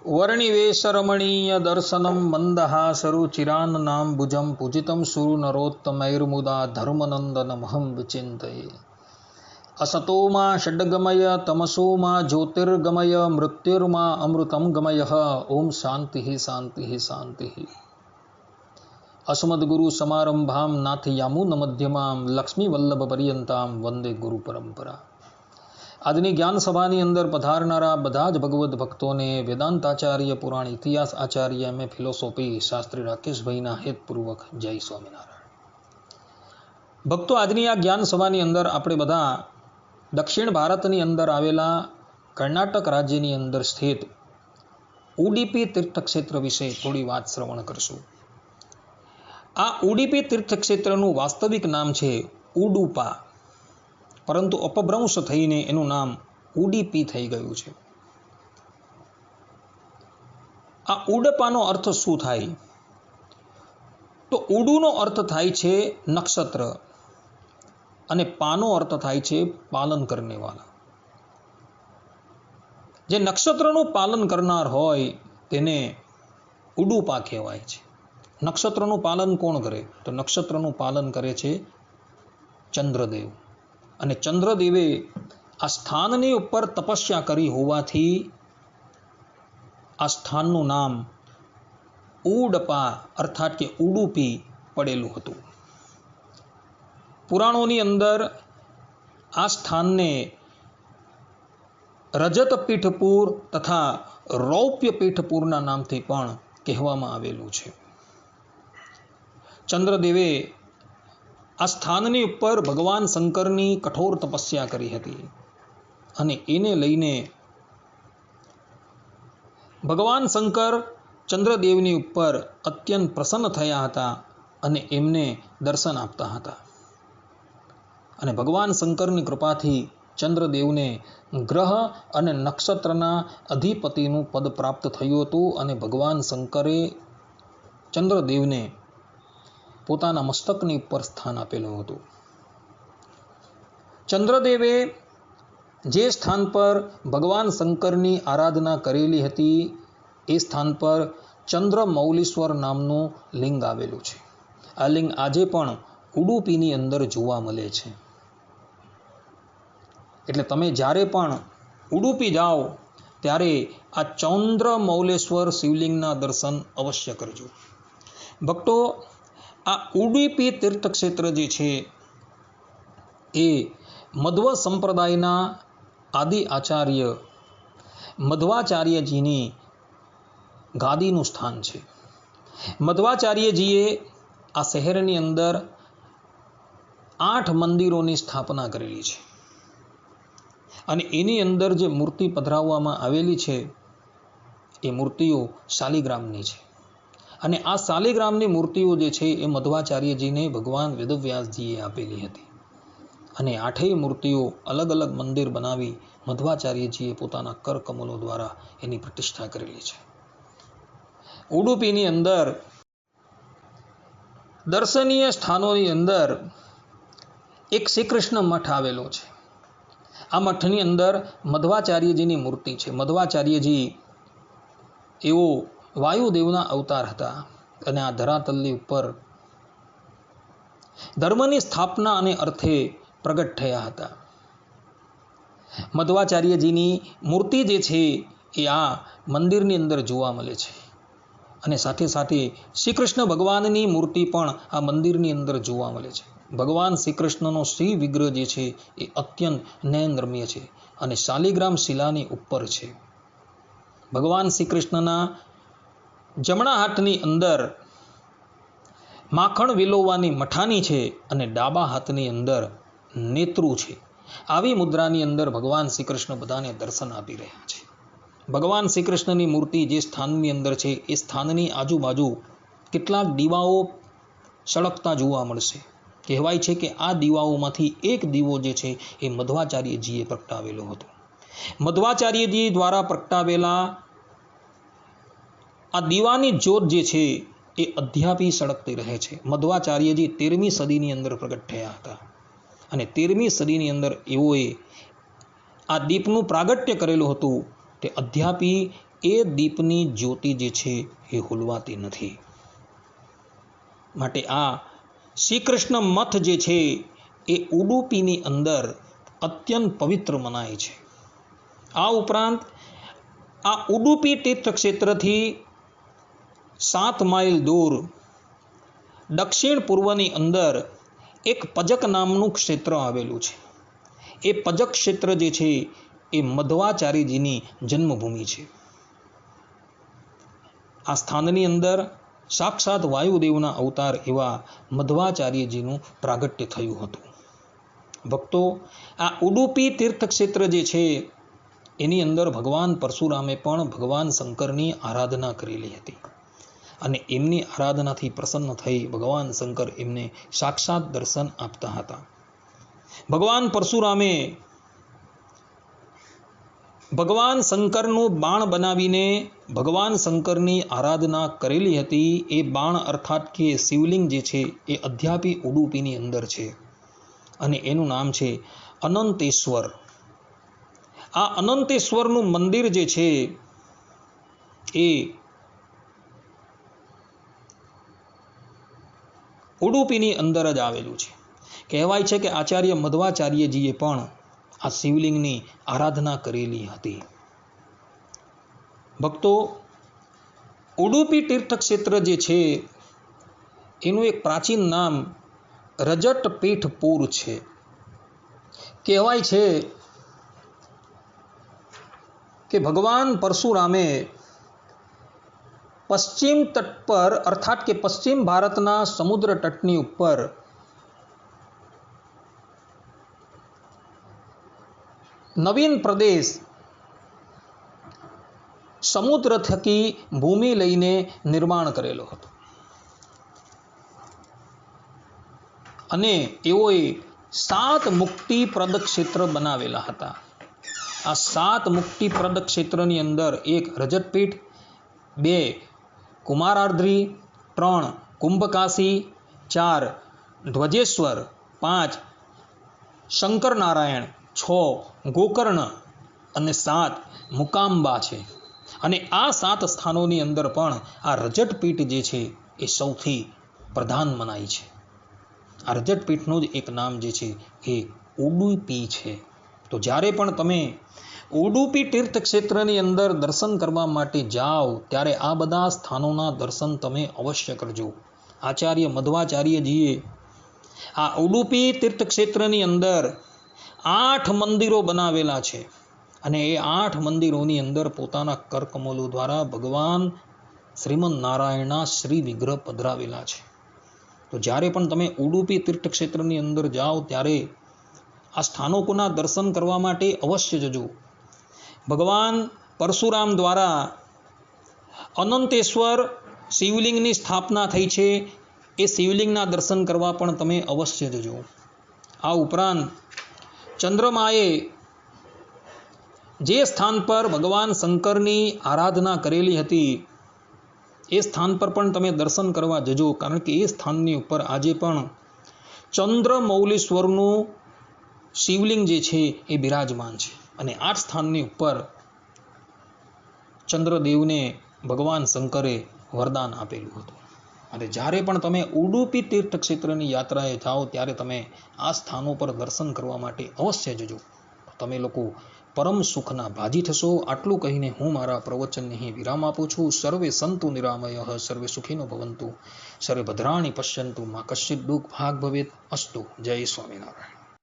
વર્ણિવેશરમણીય દર્શનમ મંદહાસરુ ચિરાન્નામ ભુજમ પૂજિતમ સુરુ નરોત્તમૈર્મુદા ધર્મનંદનમહં વિચિંતયે અસતોમાં ષડ્ગમય તમસોમાં જ્યોતિર્ગમય મૃત્યુર્મા અમૃતમ ગમય ઓમ શાંતિ શાંતિ શાંતિ અસ્મદ્ગુરુ સમારંભામ નાથયામુન મધ્યમામ લક્ષ્મી પર્યંતામ વંદે ગુરુ પરંપરા આજની જ્ઞાન સભાની અંદર પધારનારા બધા જ ભગવદ્ ભક્તોને વેદાંતાચાર્ય, પુરાણ ઇતિહાસ આચાર્ય, એમ. ફિલોસોફી શાસ્ત્રી રાકેશભાઈના હેતપૂર્વક જય સ્વામિનારાયણ. ભક્તો, આજની આ જ્ઞાન સભાની અંદર આપણે બધા દક્ષિણ ભારતની અંદર આવેલા કર્ણાટક રાજ્યની અંદર સ્થિત ઉડીપી તીર્થક્ષેત્ર વિશે થોડી વાત શ્રવણ કરશું. આ ઉડીપી તીર્થક્ષેત્રનું વાસ્તવિક નામ છે ઉડુપા. પરંતુ અપભ્રંશ થઈને એનું નામ ઉડીપી થઈ ગયું છે. આ ઉડપાનો અર્થ શું થાય? તો ઉડુનો અર્થ થાય છે નક્ષત્ર અને પાનો અર્થ થાય છે પાલન કરનેવાલા જે નક્ષત્રનું પાલન કરનાર હોય તેને ઉડુપા કહેવાય છે. નક્ષત્રનું પાલન કોણ કરે? તો નક્ષત્રનું પાલન કરે છે ચંદ્રદેવ. અને ચંદ્રદેવે આ સ્થાનની ઉપર તપસ્યા કરી હોવાથી આ સ્થાનનું નામ ઉડપા અર્થાત કે ઉડુપી પડેલું હતું. પુરાણોની અંદર આ સ્થાનને રજત પીઠપુર તથા રૌપ્ય પીઠપુરના નામથી પણ કહેવામાં આવેલું છે. ચંદ્રદેવે આ સ્થાનની ઉપર ભગવાન શંકરની કઠોર તપસ્યા કરી હતી. અને એને લઈને ભગવાન શંકર ચંદ્રદેવની ઉપર અત્યંત પ્રસન્ન થયા હતા અને એમને દર્શન આપતા હતા. અને ભગવાન શંકરની કૃપાથી ચંદ્રદેવને ગ્રહ અને નક્ષત્રના અધિપતિનું પદ પ્રાપ્ત થયું હતું અને ભગવાન શંકરે ચંદ્રદેવને પોતાના મસ્તકની ઉપર સ્થાન આપેલું હતું. ચંદ્રદેવે જે સ્થાન પર ભગવાન શંકરની આરાધના કરેલી હતી, એ સ્થાન પર ચંદ્ર મૌલીશ્વર નામનું લિંગ આવેલું છે. આ લિંગ આજે પણ ઉડુપીની અંદર જોવા મળે છે. એટલે તમે જ્યારે પણ ઉડુપી જાઓ, ત્યારે આ ચંદ્ર મૌલેશ્વર શિવલિંગના દર્શન અવશ્ય કરજો. ભક્તો આ ઉડીપી તીર્થક્ષેત્ર જે છે, એ મધ્વ સંપ્રદાયના આદિ આચાર્ય મધ્વાચાર્યજીની ગાદીનું સ્થાન છે. મધ્વાચાર્યજીએ આ શહેરની અંદર આઠ મંદિરોની સ્થાપના કરેલી છે. અને એની અંદર જે મૂર્તિ પધરાવવામાં આવેલી છે, એ મૂર્તિઓ શાલિગ્રામની છે. અને આ શાલિગ્રામની મૂર્તિઓ જે છે એ મધ્વાચાર્યજીને ભગવાન વેદવ્યાસજીએ આપેલી હતી. અને આઠેય મૂર્તિઓ અલગ અલગ મંદિર બનાવી મધ્વાચાર્યજીએ પોતાના કરકમલો દ્વારા એની પ્રતિષ્ઠા કરેલી છે. ઉડુપીની અંદર, દર્શનીય સ્થાનોની અંદર એક શ્રી કૃષ્ણ મઠ આવેલો છે. આ મઠની અંદર મધ્વાચાર્યજીની મૂર્તિ છે. મધ્વાચાર્યજી એવો વાયુદેવના અવતાર હતા અને આ ધરાતલ્લી ઉપર ધર્મની સ્થાપના અને અર્થે પ્રગટ થયા હતા. મધ્વાચાર્યજીની મૂર્તિ જે છે એ આ મંદિરની અંદર જોવા મળે છે અને સાથે સાથે શ્રી કૃષ્ણ ભગવાનની મૂર્તિ પણ આ મંદિરની અંદર જોવા મળે છે. ભગવાન શ્રી કૃષ્ણનો શ્રી વિગ્રહ જે છે એ અત્યંત નયનરમ્ય છે અને શાલિગ્રામ શિલાની ઉપર છે. ભગવાન શ્રી કૃષ્ણના જમણા હાથની અંદર માખણ વિલોવાની મઠાની છે અને ડાબા હાથની અંદર નેત્રુ છે. આવી મુદ્રાની અંદર ભગવાન શ્રી કૃષ્ણ બધાને દર્શન આપી રહ્યા છે. ભગવાન શ્રી કૃષ્ણની મૂર્તિ જે સ્થાનની અંદર છે, એ સ્થાનની આજુબાજુ કેટલાક દીવાઓ સળગતા જોવા મળશે. કહેવાય છે કે આ દીવાઓમાંથી એક દીવો જે છે, એ મધ્વાચાર્યજીએ પ્રગટાવેલો હતો. મધ્વાચાર્યજી દ્વારા પ્રગટાવેલા આ દીવાની જ્યોત જે છે, એ અધ્યાપી સળગતી રહે છે. મધ્વાચાર્યજી તેરમી સદીની અંદર પ્રગટ થયા હતા. અને તેરમી સદીની અંદર એઓએ આ દીપનું પ્રાગટ્ય કરેલું હતું તે અધ્યાપી એ દીપની જ્યોતિ જે છે, એ હુલવાતી નથી. માટે આ શ્રી કૃષ્ણ મથ જે છે, એ ઉડુપીની અંદર અત્યંત પવિત્ર મનાય છે. આ ઉપરાંત આ ઉડુપી તીર્થક્ષેત્રથી સાત માઇલ દૂર, દક્ષિણ પૂર્વની અંદર એક પજક નામનું ક્ષેત્ર આવેલું છે. એ પજક ક્ષેત્ર જે છે, એ મધવાચાર્યજીની જન્મભૂમિ છે. આ સ્થાનની અંદર સાક્ષાત વાયુદેવના અવતાર એવા મધવાચાર્યજીનું પ્રાગટ્ય થયું હતું. ભક્તો, આ ઉડુપી તીર્થક્ષેત્ર જે છે, એની અંદર ભગવાન પરશુરામે પણ ભગવાન શંકરની આરાધના કરેલી હતી. અને એમની આરાધનાથી પ્રસન્ન થઈ ભગવાન શંકર એમને સાક્ષાત દર્શન આપતા હતા. ભગવાન પરશુરામે ભગવાન શંકરનું બાણ બનાવીને ભગવાન શંકરની આરાધના કરેલી હતી. એ બાણ અર્થાત કે શિવલિંગ જે છે એ અધ્યાપી ઉડુપીની અંદર છે અને એનું નામ છે અનંતેશ્વર. આ અનંતેશ્વરનું મંદિર જે છે એ ઉડુપીની અંદર જ આવેલું છે. કહેવાય છે કે આચાર્ય મધ્વાચાર્યજીએ પણ આ શિવલિંગની આરાધના કરેલી હતી. ભક્તો, ઉડુપી તીર્થક્ષેત્ર જે છે, એનું એક પ્રાચીન નામ રજટપીઠપુર છે. કહેવાય છે કે ભગવાન પરશુરામે પશ્ચિમ તટ પર, અર્થાત કે પશ્ચિમ ભારતના સમુદ્ર તટની ઉપર. નવીન પ્રદેશ. સમુદ્ર થકી ભૂમિ લઈને નિર્માણ કરેલો હતો. અને એઓએ સાત મુક્તિપ્રદ ક્ષેત્ર બનાવેલા હતા. આ સાત મુક્તિપ્રદ ક્ષેત્રની અંદર એક રજતપીઠ, બે કુમારાર્દ્રી ત્રણ, કુંભકાશી ચાર, ધ્વજેશ્વર પાંચ, શંકરનારાયણ છ, ગોકર્ણ અને સાત મુકાંબા છે. અને આ સાત સ્થાનોની અંદર પણ આ રજતપીઠ જે છે એ સૌથી પ્રધાન મનાય છે. આ રજતપીઠનું જ એક નામ જે છે એ ઉડુપી છે. તો જ્યારે પણ તમે ઉડુપી તીર્થ ક્ષેત્રની અંદર દર્શન કરવા માટે જાઓ, ત્યારે આ બધા સ્થાનોના દર્શન તમે અવશ્ય કરજો. આચાર્ય મધ્વાચાર્યજીએ આ ઉડુપી તીર્થ ક્ષેત્રની અંદર આઠ મંદિરો બનાવેલા છે અને એ આઠ મંદિરોની અંદર પોતાના કરકમલો દ્વારા ભગવાન શ્રીમદ નારાયણના શ્રી વિગ્રહ પધરાવેલા છે. તો જ્યારે પણ તમે ઉડુપી તીર્થ ક્ષેત્રની અંદર જાઓ, ત્યારે આ સ્થાનકોના દર્શન કરવા માટે અવશ્ય જજો. ભગવાન પરશુરામ દ્વારા અનંતેશ્વર શિવલિંગની સ્થાપના થઈ છે. એ શિવલિંગના દર્શન કરવા પણ તમે અવશ્ય જજો. આ ઉપરાંત ચંદ્રમાએ જે સ્થાન પર ભગવાન શંકરની આરાધના કરેલી હતી, એ સ્થાન પર પણ તમે દર્શન કરવા જજો. કારણ કે એ સ્થાનની ઉપર આજે પણ ચંદ્રમૌલીશ્વરનું શિવલિંગ જે છે, એ બિરાજમાન છે. અને આ સ્થાનની ઉપર ચંદ્રદેવને ભગવાન શંકરે વરદાન આપેલું હતું. અને જ્યારે પણ તમે ઉડુપી તીર્થ ક્ષેત્રની યાત્રાએ જાઓ, ત્યારે તમે આ સ્થાનો પર દર્શન કરવા માટે અવશ્ય જજો. તમે લોકો પરમ સુખના ભાજી થશો. આટલું કહીને હું મારા પ્રવચનને અહીં વિરામ આપું છું. સર્વે સંતુ નિરામય, સર્વે સુખીનો ભવંતુ, સર્વે ભદ્રાણી પશ્યંતુ, માં કશ્ચિત દુઃખ ભાગ ભવેત. અસ્તુ. જય સ્વામિનારાયણ.